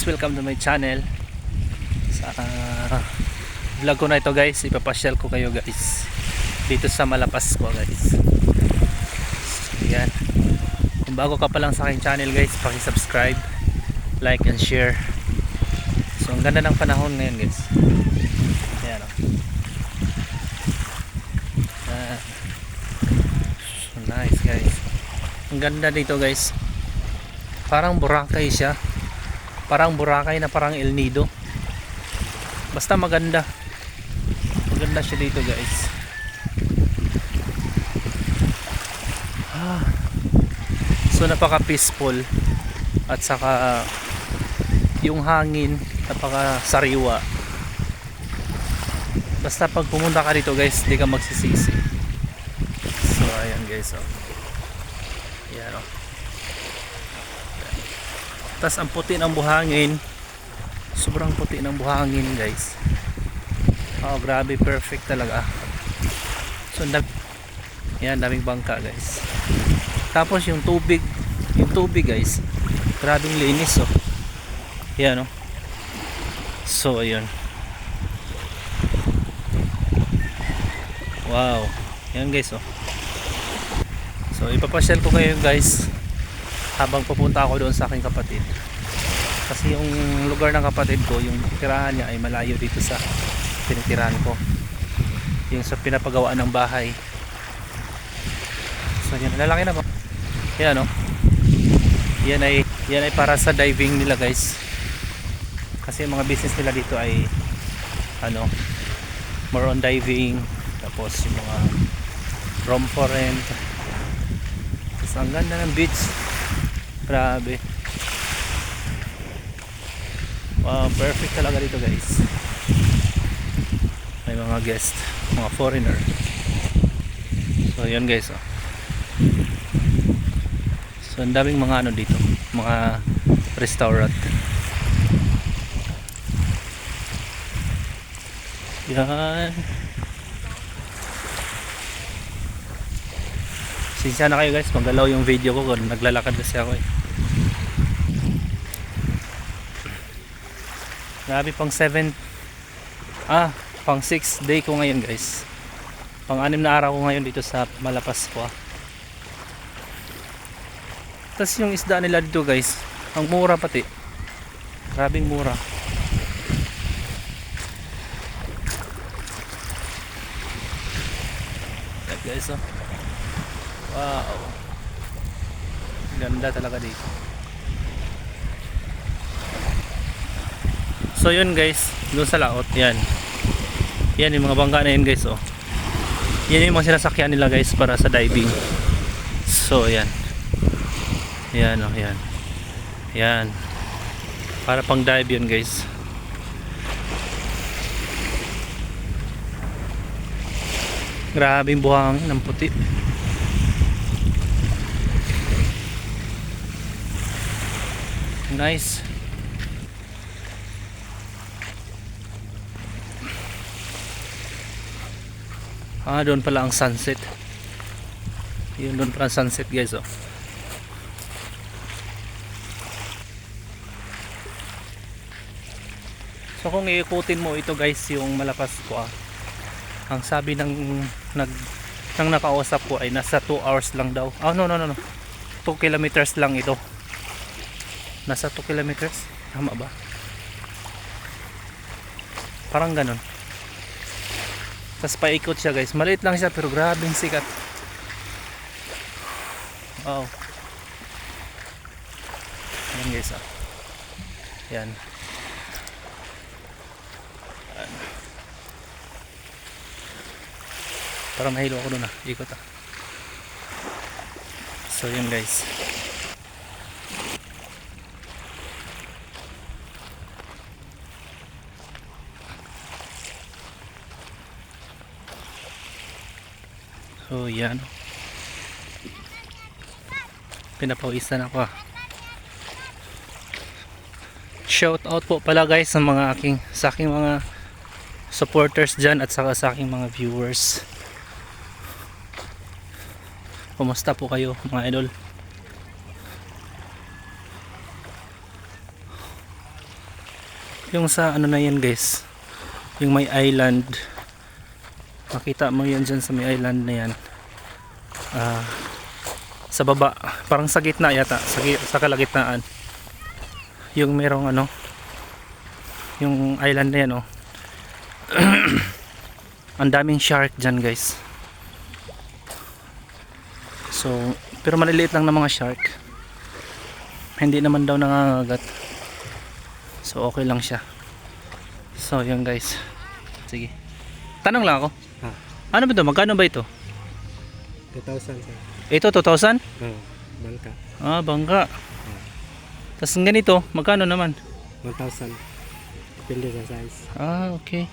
guys, welcome to my channel. Sa ah, vlog ko na ito guys, ipapasyal ko kayo guys. Dito sa Malapas ko guys. Yan Kung bago ka pa lang sa aking channel guys, paki-subscribe Like and share. So ang ganda ng panahon ngayon guys. Ayan o Ah. So nice guys. Ang ganda dito guys. Parang Boracay siya parang Boracay na parang El Nido. Basta maganda. Maganda siya dito guys. Ah. so napaka peaceful at saka yung hangin napaka sariwa basta pag pumunta ka dito guys di ka magsisisi. So ayan guys oh. ayan oh tas ang puti ng buhangin. Sobrang puti ng buhangin guys. Oh grabe perfect talaga. So dam- yan daming bangka guys. Tapos yung tubig yung tubig guys grabing linis oh. Yan oh. So ayun. Wow. Yan guys oh. So ipapasyal ko kayo guys habang pupunta ako doon sa aking kapatid. Kasi yung lugar ng kapatid ko yung tirahan niya ay malayo dito sa tinitirahan ko. Yung sa pinapagawaan ng bahay. So yan. Lalaki na ba? Yan o yan ay yan ay para sa diving nila guys. Kasi yung mga business nila dito ay ano more on diving. Tapos yung mga room for rent tapos ang ganda ng beach Grabe. Wow, perfect talaga dito guys. May mga guest, mga foreigner. So yun guys. Oh. So ang daming mga ano dito, mga restaurant. Yan. Sinsya na kayo guys, magalaw yung video ko kung naglalakad kasi ako eh. Grabe pang 7 Ah, pang 6 day ko ngayon guys. Pang 6 na araw ko ngayon dito sa Malapas ko. ah. Tapos yung isda nila dito guys, ang mura pati. Grabing mura. Yan guys oh. Wow. Ganda talaga dito. So yun guys, doon sa laot, yan. Yan yung mga bangka na yun guys, oh. Yan yung mga sinasakyan nila guys para sa diving. So yan. Yan oh, yan. Yan. Para pang dive yun guys. Grabe yung buhangin ng puti. Nice. Ah, doon pala ang sunset. Yun doon pala ang sunset guys oh. So kung iikutin mo ito guys yung malapas ko ah. Ang sabi ng nag ng nakausap ko ay nasa 2 hours lang daw. Oh no no no no. 2 kilometers lang ito. Nasa 2 kilometers? Tama ba? Parang ganun. Tapos paikot siya guys. Maliit lang siya pero grabing sikat. Wow. Yan guys ah. Yan. Yan. Parang mahilo ako dun ah. Ikot ah. So yun guys. So yan. Pinapawisan ako. Shout out po pala guys sa mga aking sa aking mga supporters diyan at saka sa aking mga viewers. Kumusta po kayo mga idol? Yung sa ano na yan guys. Yung may island. Makita mo yan dyan sa may island na yan. Ah, sa baba. Parang sa gitna yata. Sa, sa kalagitnaan. Yung merong ano. Yung island na yan oh. Ang daming shark dyan guys. So, pero maliliit lang ng mga shark. Hindi naman daw nangangagat. So, okay lang siya. So, yun guys. Sige. Tanong lang ako. Ano ba ito? Magkano ba ito? 2,000 sir. Ito, 2,000? Oh, bangka. Ah, bangka. Tapos ganito, magkano naman? 1,000. Depende sa size. Ah, okay.